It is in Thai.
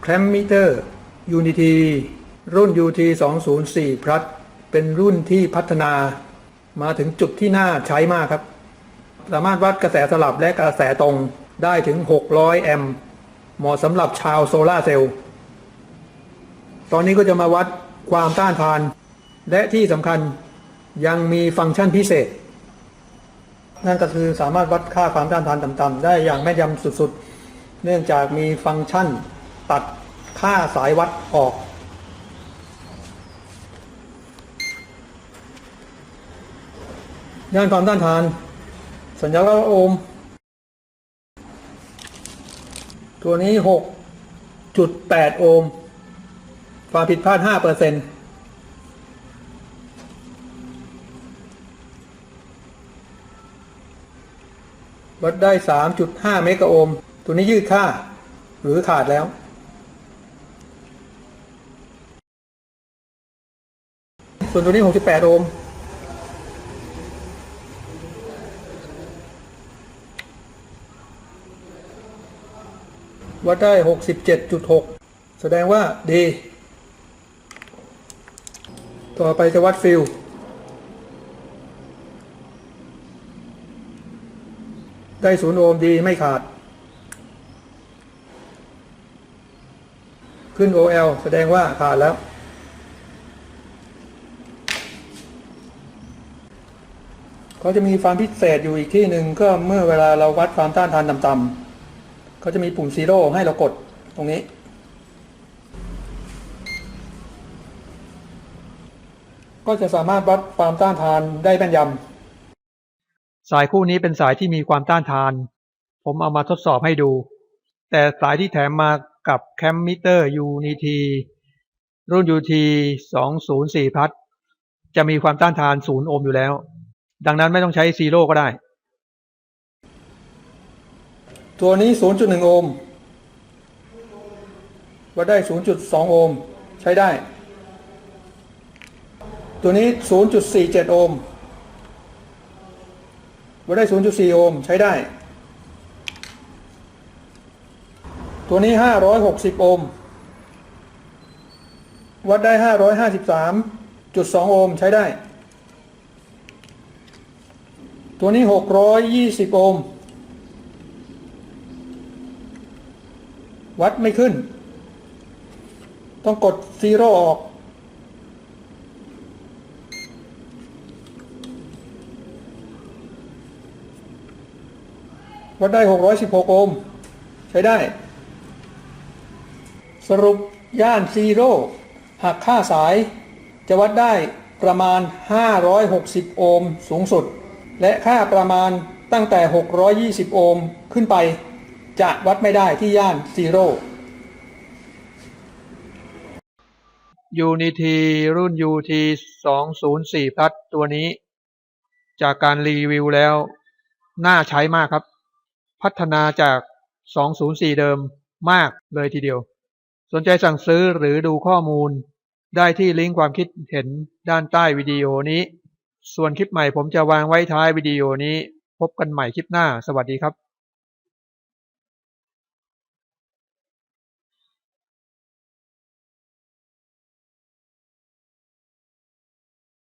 แคลมมิเตอร์ Unity รุ่น UT 204 Plus เป็นรุ่นที่พัฒนามาถึงจุดที่น่าใช้มากครับ สามารถวัดกระแสสลับและกระแสตรงได้ถึง 600 แอมป์เหมาะสำหรับชาวโซลาเซลล์ ตอนนี้ก็จะมาวัดความต้านทาน และที่สำคัญยังมีฟังก์ชันพิเศษ นั่นก็คือสามารถวัดค่าความต้านทานต่ำๆได้อย่างแม่นยำสุดๆ เนื่องจากมีฟังก์ชัน ตัดค่าสายวัดออก ย่านความต้านทาน สัญญาว่าโอห์มตัวนี้ 6.8 โอห์มความผิดพลาด 5%เปอร์เซ็นต์วัดได้ 3.5 เมกะโอห์ม ตัวนี้ยืดค่า หรือขาดแล้ว ส่วนตัวนี้ 68 โอห์มวัดได้ 67.6 แสดงว่าดี ต่อไปจะวัดฟิลได้ศูนย์โอห์มดีไม่ขาด ขึ้น OL แสดงว่าขาดแล้ว เขาจะมีความพิเศษอยู่อีกที่หนึ่งก็เมื่อเวลาเราวัดความต้านทานต่ำๆเขาจะมีปุ่มซีโร่ให้เรากดตรงนี้ ก็จะสามารถวัดความต้านทานได้แม่นยำสายคู่นี้เป็นสายที่มีความต้านทาน ผมเอามาทดสอบให้ดู แต่สายที่แถมมากับแคมมิเตอร์ Unity รุ่น UT 204พัทจะมีความต้านทาน 0 โอห์มอยู่แล้ว ดังนั้นไม่ต้องใช้ซีโร่ก็ได้ ตัวนี้ 0.1 โอห์มวัดได้ 0.2 โอห์มใช้ได้ ตัวนี้ 0.47 โอห์มวัดได้ 0.4 โอห์มใช้ได้ ตัวนี้ 560 โอห์มวัดได้ 553.2 โอห์มใช้ได้ ตัวนี้ 620 โอห์ม วัดไม่ขึ้น ต้องกดซีโร่ออก วัดได้ 616 โอห์ม ใช้ได้ สรุปย่านซีโร่หักค่าสาย จะวัดได้ประมาณ 560 โอห์มสูงสุด และค่าประมาณตั้งแต่ 620 โอห์มขึ้นไป จะวัดไม่ได้ที่ย่านซีโร่ Unity รุ่น UT 204 พัทตัวนี้ จากการรีวิวแล้ว น่าใช้มากครับ พัฒนาจาก 204 เดิมมากเลยทีเดียว สนใจสั่งซื้อหรือดูข้อมูล ได้ที่ลิงก์ความคิดเห็นด้านใต้วิดีโอนี้ ส่วนคลิปใหม่ผมจะวางไว้ท้ายวิดีโอนี้ พบกันใหม่คลิปหน้า สวัสดีครับ